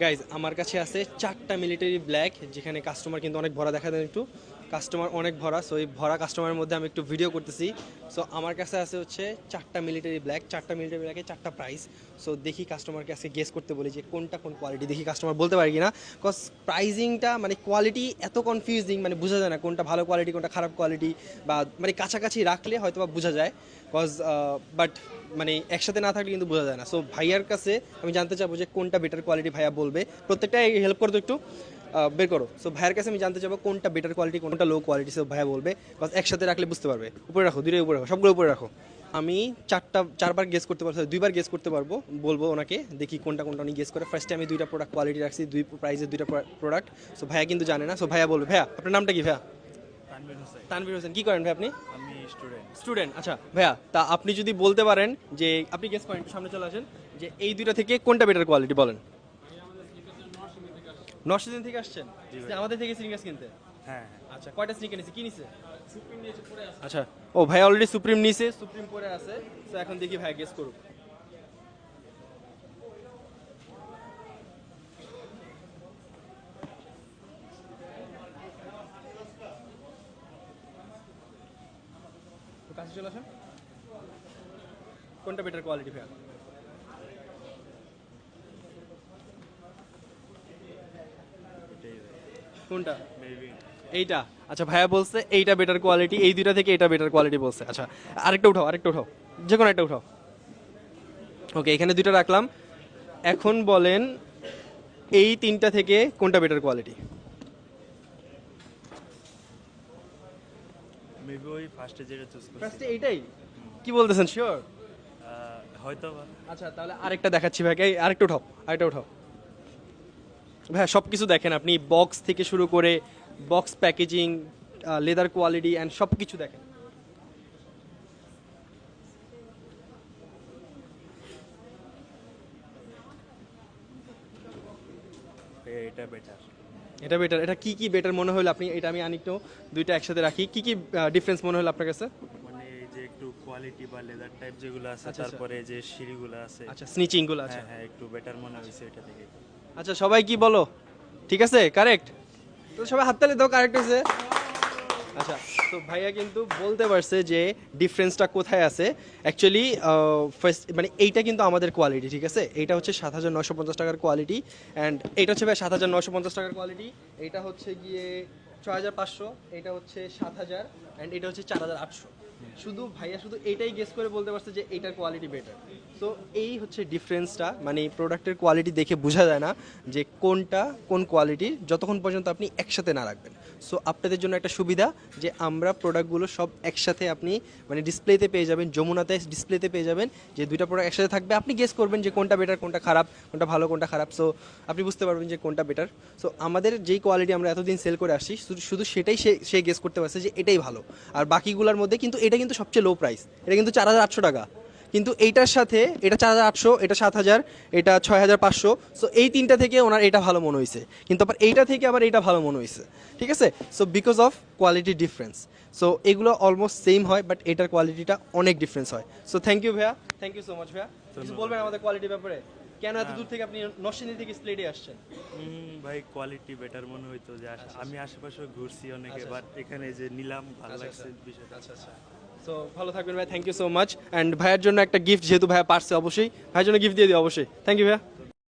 Guys আমার কাছে আছে চারটা মিলিটারি ব্ল্যাক যেখানে কাস্টমার কিন্তু অনেক ভরা দেখা দেন একটু। কাস্টমার অনেক ভরা সো এই ভরা কাস্টমারের মধ্যে আমি একটু ভিডিও করতেছি। সো আমার কাছে আছে হচ্ছে চারটা মিলিটারি ব্ল্যাক চারটা মিলিটারি ব্ল্যাকে চারটা প্রাইস সো দেখি কাস্টমারকে আজকে গেস করতে বলি যে কোনটা কোন কোয়ালিটি দেখি কাস্টমার বলতে পারি কিনা। বিকজ প্রাইজিংটা মানে কোয়ালিটি এত কনফিউজিং মানে বোঝা যায় না কোনটা ভালো কোয়ালিটি কোনটা খারাপ কোয়ালিটি বা মানে কাছাকাছি রাখলে হয়তো বা বোঝা যায়। বিকজ বাট মানে একসাথে না থাকলে কিন্তু বোঝা যায় না। সো ভাইয়ার কাছে আমি জানতে চাবো যে কোনটা বেটার কোয়ালিটি ভাইয়া বলবে। প্রত্যেকটা হেল্প করতো একটু। বের করো। সো ভাইয়ের কাছে আমি জানতে চাবো কোনটা বেটার কোয়ালিটি কোনটা লো কোয়ালিটি সো ভাইয়া বলবে। বাস একসাথে রাখলে বুঝতে পারবে। উপরে রাখো দুটোই উপরে রাখো সবগুলো উপরে রাখো। আমি চারটা চারবার গেস করতে পারব দুইবার গেস করতে পারব বলব ওনাকে দেখি কোনটা কোনটা উনি গেস করে। ফার্স্টে আমি দুইটা প্রোডাক্ট কোয়ালিটি রাখছি দুই প্রাইসের দুইটা প্রোডাক্ট সো ভাইয়া কিন্তু জানে না সো ভাইয়া বলবে ভাইয়া আপনার নামটা কি ভাইয়া? তানভীর হোসেন। কি করেন ভাই আপনি? আমি স্টুডেন্ট স্টুডেন্ট আচ্ছা ভাইয়া তা আপনি যদি বলতে পারেন যে আপনি গেস করেন সামনে চলে আসেন যে এই দুইটা থেকে কোনটা বেটার কোয়ালিটি বলেন? নরসিংদী থেকে আসছেন? আমাদের থেকে স্নিকার্স কিনতে? হ্যাঁ আচ্ছা কয়টা স্নিকার নিছে কি নিছে? আচ্ছা ও ভাই অলরেডি সুপ্রিম নিছে সুপ্রিম পরে আছে তো এখন দেখি ভাই গেস করুক। কাছে চলে আসেন। কোনটা বেটার কোয়ালিটি ভাইয়া কোনটা? এইটা। আচ্ছা ভাইয়া বলছে এইটা বেটার কোয়ালিটি এই দুইটা থেকে এটা বেটার কোয়ালিটি বলছে। আচ্ছা আরেকটা উঠাও আরেকটা উঠাও। যে কোনো একটা উঠাও। ওকে এখানে দুইটা রাখলাম। এখন বলেন এই তিনটা থেকে কোনটা বেটার কোয়ালিটি মেবি ওই ফার্স্টে যেটা চুজ করছি। ফার্স্টে এইটাই? কি বলতেছেন? শিওর হয়তো আচ্ছা তাহলে আরেকটা দেখাচ্ছি ভাইকে। আরেকটা উঠাও আরেকটা উঠাও। ভাইয়া সব কিছু দেখেন আপনি বক্স থেকে শুরু করে box packaging leather quality and সব কিছু দেখেন। এটা বেটার এটা বেটার এটা কি কি বেটার মনে হলো আপনি? এটা আমি আনিকটো দুইটা একসাথে রাখি। কি কি ডিফারেন্স মনে হলো আপনার কাছে? মানে এই যে একটু কোয়ালিটি বা লেদার টাইপ যেগুলো আছে আচ্ছা, আচ্ছা। তারপরে যে সিঁড়িগুলো আছে। আচ্ছা স্নিচিংগুলো আচ্ছা হ্যাঁ হ্যাঁ একটু বেটার মনে হয়েছে এটা থেকে আচ্ছা সবাই কি বলো? ঠিক আছে? কারেক্ট তো সবাই হাততালি দাও কারেক্ট হয়েছে। আচ্ছা তো ভাইয়া কিন্তু বলতে পারছে যে ডিফারেন্সটা কোথায় আছে। অ্যাকচুয়ালি ফার্স্ট মানে এইটা কিন্তু আমাদের কোয়ালিটি ঠিক আছে? এইটা হচ্ছে সাত হাজার নশো পঞ্চাশ টাকার কোয়ালিটি অ্যান্ড এইটা হচ্ছে ভাই সাত হাজার নশো পঞ্চাশ টাকার কোয়ালিটি এইটা হচ্ছে গিয়ে ছয় হাজার পাঁচশো এটা হচ্ছে সাত হাজার অ্যান্ড এটা হচ্ছে চার হাজার আটশো। শুধু ভাইয়া শুধু এইটাই গেস করে বলতে পারছে যে এইটার কোয়ালিটি বেটার তো এই হচ্ছে ডিফারেন্সটা মানে প্রোডাক্টের কোয়ালিটি দেখে বোঝা যায় না যে কোনটা কোন কোয়ালিটির যতক্ষণ পর্যন্ত আপনি একসাথে না রাখবেন। সো আপনাদের জন্য একটা সুবিধা যে আমরা প্রোডাক্টগুলো সব একসাথে আপনি মানে ডিসপ্লেতে পেয়ে যাবেন, যমুনাতে ডিসপ্লেতে পেয়ে যাবেন, যে দুইটা প্রোডাক্ট একসাথে থাকবে, আপনি গেস করবেন যে কোনটা বেটার কোনটা খারাপ, কোনটা ভালো, কোনটা খারাপ। সো আপনি বুঝতে পারবেন যে কোনটা বেটার সো আমাদের যেই কোয়ালিটি আমরা এতদিন সেল করে আসছি, শুধু সেটাই সে সে গেস করতে পারছে যে এটাই ভালো। আর বাকিগুলোর মধ্যে কিন্তু এটা কিন্তু সবচেয়ে লো প্রাইস এটা কিন্তু চার হাজার আটশো টাকা। কিন্তু এইটার সাথে এটা চার হাজার আটশো এটা সাত হাজার এটা ছয় হাজার পাঁচশো সো এই তিনটা থেকে ওনার এটা ভালো মনে হয়েছে কিন্তু আবার এইটা থেকে আবার এটা ভালো মনে হয়েছে ঠিক আছে? So because of quality difference so এগুলো অলমোস্ট সেম হয় বাট এটার কোয়ালিটিটা অনেক ডিফারেন্স হয়। সো থ্যাংক ইউ ভাইয়া। থ্যাংক ইউ সো মাচ ভাইয়া। কিছু বলবেন আমাদের কোয়ালিটির ব্যাপারে? কেন এত দূর থেকে আপনি নরসিংদী থেকে স্প্লেডে আসছেন? ভাই কোয়ালিটি বেটার মনে হইতো যে আমি আশেপাশে ঘুরছি অনেকে আচ্ছা, বাট এখানে যে নিলাম ভালো আচ্ছা, লাগছে বিষয়টা। আচ্ছা আচ্ছা। সো ভালো থাকবেন ভাই thank you so much and ভাইয়ের জন্য একটা গিফট যেহেতু ভাইয়া পারছে অবশ্যই ভাইয়ের জন্য গিফট দিয়ে দিই অবশ্যই। থ্যাংক ইউ ভাইয়া।